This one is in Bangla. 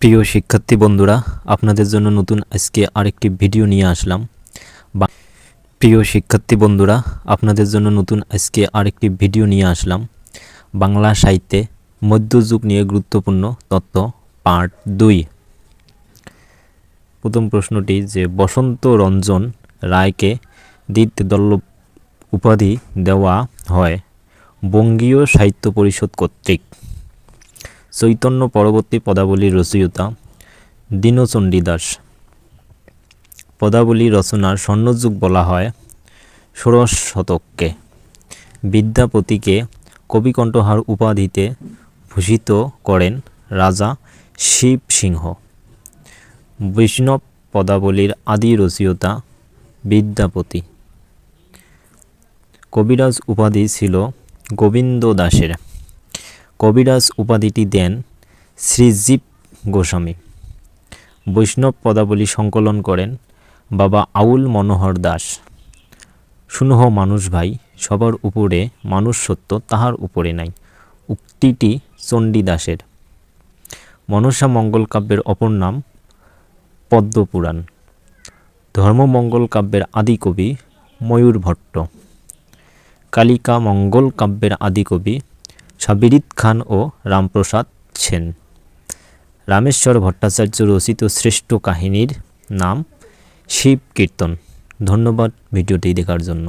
প্রিয় শিক্ষার্থী বন্ধুরা, আপনাদের জন্য নতুন আজকে আরেকটি ভিডিও নিয়ে আসলাম। প্রিয় শিক্ষার্থী বন্ধুরা, আপনাদের জন্য নতুন আজকে আরেকটি ভিডিও নিয়ে আসলাম। বাংলা সাহিত্যে মধ্যযুগ নিয়ে গুরুত্বপূর্ণ তত্ত্ব, পার্ট দুই। প্রথম প্রশ্নটি যে, বসন্ত রঞ্জন রায়কে দ্বিত দল্লভ উপাধি দেওয়া হয় বঙ্গীয় সাহিত্য পরিষদ কর্তৃক। চৈতন্য পরবর্তী পদাবলীর রচয়িতা দীনচণ্ডী দাস। পদাবলী রচনার স্বর্ণযুগ বলা হয় ষোড়শ শতককে। বিদ্যাপতিকে কবিকণ্ঠহার উপাধিতে ভূষিত করেন রাজা শিব সিংহ। বৈষ্ণব পদাবলীর আদি রচয়িতা বিদ্যাপতি। কবিরাজ উপাধি ছিল গোবিন্দ দাসের। কবিরাজ উপাধিটি দেন শ্রীজীব গোস্বামী। বৈষ্ণব পদাবলী সংকলন করেন বাবা আউল মনোহর দাস। শুনহ মানুষ ভাই, সবার উপরে মানুষ সত্য, তাহার উপরে নাই। উক্তিটি চণ্ডীদাসের মনসা মঙ্গল কাব্যের অপর নাম পদ্মপুরাণ। ধর্মমঙ্গল কাব্যের আদি কবি ময়ূর ভট্ট। কালিকা মঙ্গল কাব্যের আদি কবি সাবিরিত খান ও রামপ্রসাদ সেন। রামেশ্বর ভট্টাচার্য রচিত শ্রেষ্ঠ কাহিনীর নাম শিব কীর্তন ধন্যবাদ ভিডিওটি দেখার জন্য।